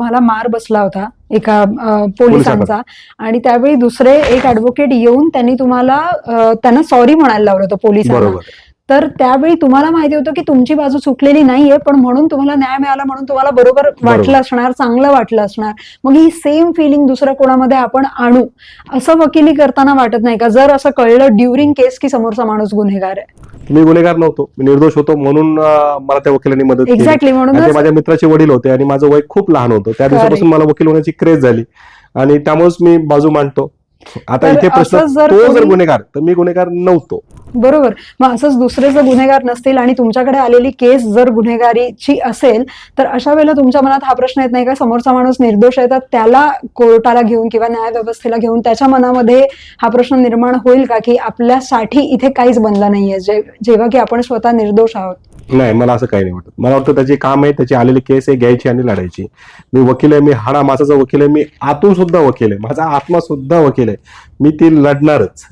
तुम्हाला मार बसला होता एका पोलिसांचा. आणि त्यावेळी दुसरे एक ऍडव्होकेट येऊन त्यांनी तुम्हाला त्यांना सॉरी म्हणायला लावलं होतं पोलिसांना. तर त्यावेळी तुम्हाला माहिती होतं की तुमची बाजू चुकलेली नाहीये पण म्हणून तुम्हाला न्याय मिळाला म्हणून तुम्हाला बरोबर वाटलं असणार चांगलं वाटलं असणार. मग ही सेम फिलिंग दुसऱ्या कोणामध्ये आपण आणू? असं वकिली करताना वाटत नाही का? जर असं कळलं ड्युरिंग केस की समोरचा माणूस गुन्हेगार आहे. मी गुन्हेगार नव्हतो. मी निर्दोष होतो म्हणून मला त्या वकिलांनी मदत केली. एक्झॅक्टली आणि ते म्हणूनच माझ्या मित्राचे वडील होते आणि माझं वय खूप लहान होतं. त्या दिवसापासून मला वकील होण्याची क्रेज झाली. आणि त्यामुळेच मी बाजू मांडतो. आता इथे प्रश्न तो जर गुन्हेगार तर मी गुन्हेगार नव्हतो. बरोबर. मग असंच दुसरे जर गुन्हेगार नसतील आणि तुमच्याकडे आलेली केस जर गुन्हेगारीची असेल तर अशा वेळेला तुमच्या मनात हा प्रश्न येत नाही का? समोरचा माणूस निर्दोष आहे तर त्याला कोर्टाला घेऊन किंवा न्याय व्यवस्थेला घेऊन त्याच्या मनामध्ये हा प्रश्न निर्माण होईल का? की आपल्यासाठी इथे काहीच बनलं नाहीये जेव्हा की आपण स्वतः निर्दोष आहोत. नाही मला असं काही नाही वाटत. मला वाटतं त्याचे काम आहे त्याची आलेली केस आहे घ्यायची आणि लढायची. मी वकील आहे मी हाडा मासाचा वकील आहे मी आतून सुद्धा वकील आहे. माझा आत्मा सुद्धा वकील आहे. मी ती लढणारच.